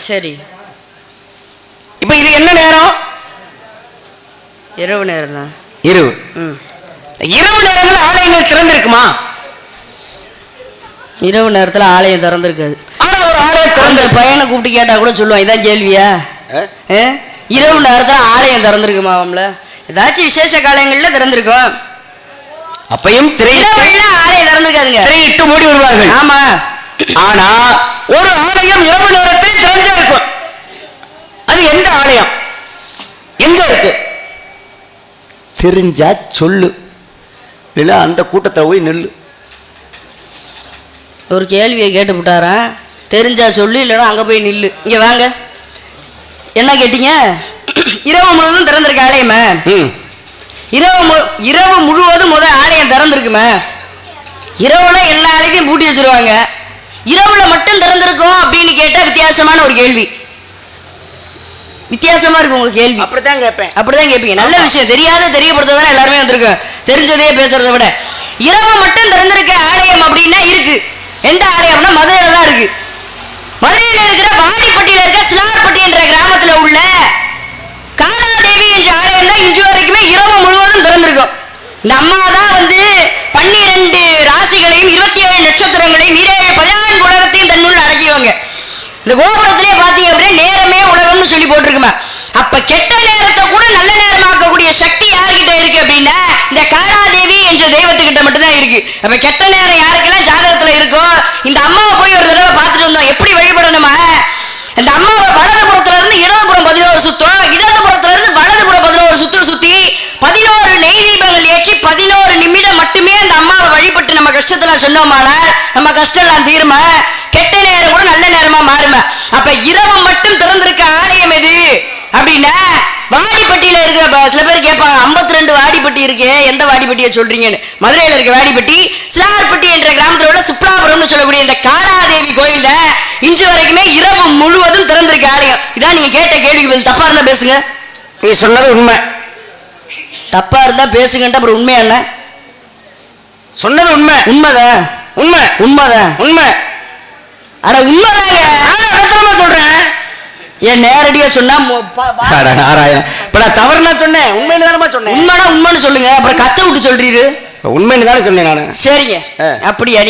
சரி. இப்போ இது என்ன நேரம்? இரவு நேரம் தான். இரவு. இரவு நேரங்கள் ஆலயங்கள் திறந்திருக்குமா? இரவு நேரத்தில் ஆலயம் திறந்திருக்காது ஆனா ஒரு ஆலயம் திறந்து பையனை கூப்பிட்டு கேட்டா கூட சொல்லுவான் இதான் கேள்வியா? இரவு நேரத்தில் ஆலயம் திறந்திருக்குமாவம்ல ஏதாச்சும் விசேஷ காலங்களில் திறந்திருக்கும் அப்பையும் திரை இரவுல ஆலயம் திறந்திருக்காதுங்க திரையிட்டு மூடி விடுவார்கள். ஆமா. ஆனா ஒரு ஆலயம் இரவு நேரத்தில் எந்த ஆலயம்? எங்க இருக்கு? தெரிஞ்சா சொல்லு. இல்ல அந்த கூட்டத்துல போய் நில்லு. ஒரு கேள்வியை கேட்டு விட்டாரான் தெரிஞ்சா சொல்லு இல்லைன்னா அங்கே போய் நில்லு. இங்கே வாங்க. என்ன கேட்டீங்க? இரவு முழுவதும் திறந்திருக்க ஆலயமே? ம். இரவு மு இரவு முழுவதும் முதல் ஆலயம் திறந்திருக்குமே? இரவுல எல்லா ஆலயத்தையும் பூட்டி வச்சிருவாங்க. இரவுல மட்டும் திறந்திருக்கும் அப்படின்னு கேட்டா வித்தியாசமான ஒரு கேள்வி. வித்தியாசமா இருக்கு உங்க கேள்வி. அப்படித்தான் கேட்பேன். அப்படிதான் கேட்பீங்க. நல்ல விஷயம். தெரியாத தெரியப்படுத்ததான் எல்லாருமே வந்திருக்கோம் தெரிஞ்சதே பேசுறதை விட. இரவு மட்டும் திறந்திருக்க ஆலயம் அப்படின்னா இருக்கு. எந்த ஆலயம்னா மதுரையில தான் இருக்கு. மதுரையில இருக்கிற வாடிப்பட்டியில இருக்க சிலார்பட்டி என்ற கிராமத்துல உள்ள காலாதேவி என்ற ஆலயம் தான் இன்று வரைக்குமே இரவு முழுவதும் திறந்திருக்கும். இந்த அம்மா தான் வந்து பன்னிரண்டு ராசிகளையும் இருபத்தி ஏழு நட்சத்திரங்களையும் ஈரேழு பதினான்கு உலகத்தையும் தன்னுள் அடக்கியவங்க. இந்த கோபுரத்திலே பார்த்தீங்க அப்படின்னா நேரமே நேரம்னு சொல்லி போட்டிருக்குமா. அப்ப கெட்ட நேரத்தை கூட நல்ல நேரமாக்கக்கூடிய சக்தி யார்கிட்ட இருக்கு அப்படின்னா இந்த காராதேவி என்ற தெய்வத்துக்கிட்ட மட்டும்தான் இருக்கு. அப்ப கெட்ட நேரம் யாருக்கெல்லாம் ஜாதகத்துல இருக்கோ இந்த அம்மாவை போய் ஒரு தடவை பார்த்துட்டு வந்தோம் எப்படி வழிபடணுமா? இந்த அம்மாவை வலதுபுறத்துல இருந்து இடதுபுறம் பதினோரு சுத்தம் இடதுபுறத்துல இருந்து வலதுபுறம் பதினோரு சுத்தம் சுத்தி பதினோரு நெய் தீபங்கள் ஏற்றி பதினோரு நிமிடம் மட்டுமே அந்த அம்மாவை வழிபட்டு நம்ம கஷ்டத்துல சொன்னோமானால் நம்ம கஷ்டம் எல்லாம் தீருமா. கெட்ட நேரம் கூட நல்ல நேரமா மாறுமா. அப்ப இரவு மட்டும் திறந்திருக்க ஆலயம் எது அப்படின்னா வாடிப்பட்டியில இருக்கிற ப- சில பேர் கேட்பாங்க 52 ரெண்டு வாடிப்பட்டி இருக்கே எந்த வாடிப்பட்டியை சொல்றீங்கன்னு? மதுரையில இருக்க வாடிப்பட்டி சிலார்பட்டி என்ற கிராமத்தில் உள்ள சுப்ராபுரம்னு சொல்லக்கூடிய இந்த காலாதேவி கோயில்ல இன்று வரைக்குமே இரவு முழுவதும் திறந்திருக்க ஆலயம். இதான் நீங்க கேட்ட கேள்விக்கு தப்பா இருந்தா பேசுங்க. நீ சொன்னது உண்மை. தப்பா இருந்தா பேசுங்கன்ட்டு அப்புறம் உண்மையா என்ன? சொன்னது உண்மை. உண்மைதான். உண்மை. உண்மைதான். உண்மை. ஆனா உண்மைதாங்க சொல்றேன். ஏன் நேரடியா சொன்னா மு- ப- பா- அட, நாராயணா. இப்ப நான் தவறுனா சொன்னேன். உண்மைன்னு தானமா சொன்னேன். உண்மைனா உண்மைன்னு சொல்லுங்க. அப்புறம் கத்த விட்டு சொல்றீரு. உண்மைன்னு தானே சொன்னேன் நானு. சரிங்க. அப்படியா